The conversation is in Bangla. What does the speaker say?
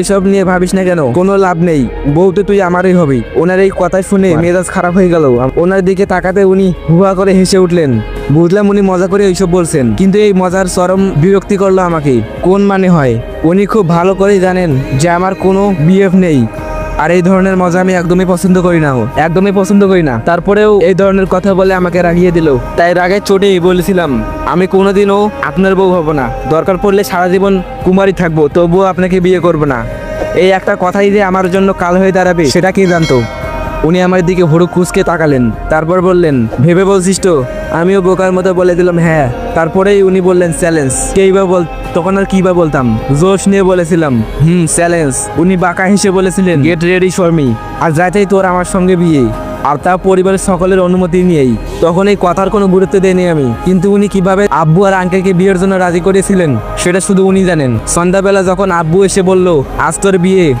এসব নিয়ে ভাবিস না কেন? কোনো লাভ নেই। বউতে তুই আমারই হবি। ওনার এই কথা শুনে মেজাজ খারাপ হয়ে গেল। ওনার দিকে তাকাতে উনি হুয়া করে হেসে উঠলেন। বুঝলাম উনি মজা করে এইসব বলছেন, কিন্তু এই মজার চরম বিরক্তি করল আমাকে। কোন মানে হয়? উনি খুব ভালো করেই জানেন যে আমার কোনো বিএফ নেই। আর এই ধরনের মজা আমি একদমই পছন্দ করি না একদমই পছন্দ করি না। তারপরেও এই ধরনের কথা বলে আমাকে রাগিয়ে দিল। তাই রাগে চোটেই বলেছিলাম, আমি কোনোদিনও আপনার বউ হব না। দরকার পড়লে সারা জীবন কুমারী থাকব, তবুও আপনাকে বিয়ে করব না। এই একটা কথাই যে আমার জন্য কাল হয়ে দাঁড়াবে, সেটা কি জানতো? উনি আমার দিকে হড়ু খুঁজকে তাকালেন। তারপর বললেন, ভেবে বলছিস তো? আমিও বোকার মতো বলে দিলাম হ্যাঁ। তারপরেই উনি বললেন, চ্যালেঞ্জ। কেই বা বল তখন আর কি বা বলতাম? জোশ নিয়ে বলেছিলাম, হুম, চ্যালেঞ্জ। উনি বাঁকা হেসে বলেছিলেন, গেট রেডি ফর মি। আর যাইতেই তোর আমার সঙ্গে বিয়ে। আর তা পরিবারের সকলের অনুমতি নিয়েই। তখন এই কথার কোনো গুরুত্ব দেয়নি আমি। কিন্তু উনি কীভাবে আব্বু আর আঙ্কেলকে বিয়ের জন্য রাজি করেছিলেন, সেটা শুধু উনি জানেন। সন্ধ্যাবেলা যখন আব্বু এসে বলল, আজ তোর বিয়ে।